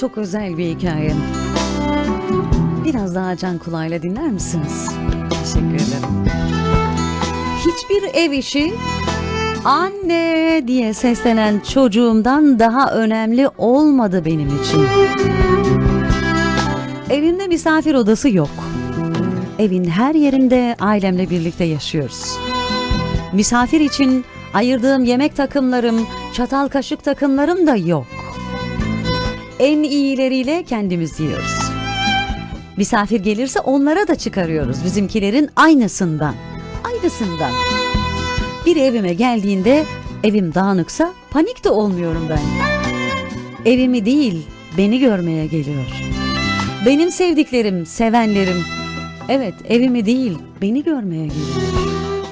çok özel bir hikaye. Biraz daha can kulağıyla dinler misiniz? Teşekkür ederim. Hiçbir ev işi anne diye seslenen çocuğumdan daha önemli olmadı benim için. Evimde misafir odası yok. Evin her yerinde ailemle birlikte yaşıyoruz. Misafir için ayırdığım yemek takımlarım, çatal kaşık takımlarım da yok. En iyileriyle kendimiz yiyoruz. Misafir gelirse onlara da çıkarıyoruz bizimkilerin aynısından. Aynısından. Bir evime geldiğinde evim dağınıksa panik de olmuyorum ben. Evimi değil, beni görmeye geliyor. Benim sevdiklerim, sevenlerim. Evet, evimi değil, beni görmeye geliyor.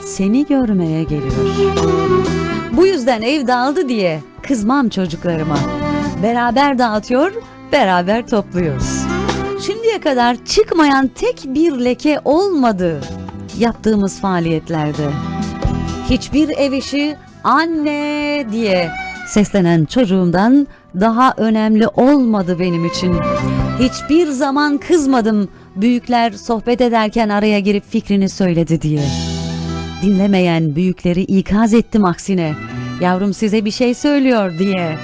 Seni görmeye geliyor. Bu yüzden ev dağıldı diye kızmam çocuklarıma. Beraber dağıtıyor, beraber topluyoruz. Şimdiye kadar çıkmayan tek bir leke olmadı yaptığımız faaliyetlerde. Hiçbir ev işi anne diye seslenen çocuğumdan daha önemli olmadı benim için. Hiçbir zaman kızmadım büyükler sohbet ederken araya girip fikrini söyledi diye. Dinlemeyen büyükleri ikaz ettim aksine. Yavrum size bir şey söylüyor diye.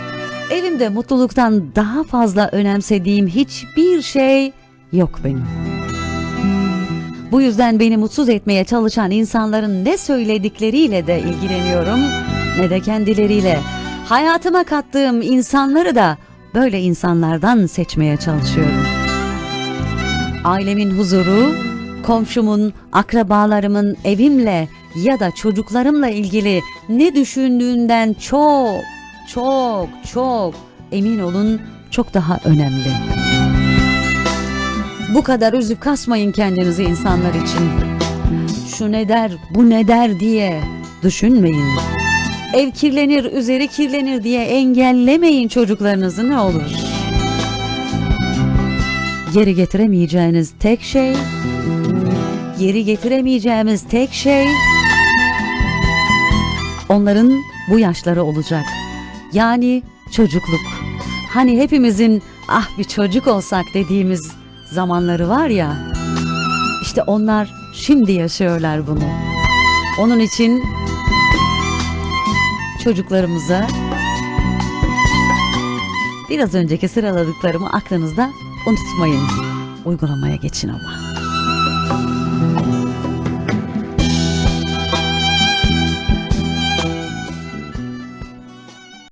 Evimde mutluluktan daha fazla önemsediğim hiçbir şey yok benim. Bu yüzden beni mutsuz etmeye çalışan insanların ne söyledikleriyle de ilgileniyorum ne de kendileriyle. Hayatıma kattığım insanları da böyle insanlardan seçmeye çalışıyorum. Ailemin huzuru, komşumun, akrabalarımın evimle ya da çocuklarımla ilgili ne düşündüğünden çok, çok, çok emin olun çok daha önemli. Bu kadar üzüp kasmayın kendinizi insanlar için. Şu ne der, bu ne der diye düşünmeyin. Ev kirlenir, üzeri kirlenir diye engellemeyin çocuklarınızı ne olur. Geri getiremeyeceğiniz tek şey, geri getiremeyeceğimiz tek şey onların bu yaşları olacak. Yani çocukluk. Hani hepimizin ah bir çocuk olsak dediğimiz zamanları var ya. İşte onlar şimdi yaşıyorlar bunu. Onun için çocuklarımıza biraz önceki sıraladıklarımı aklınızda unutmayın. Uygulamaya geçin ama.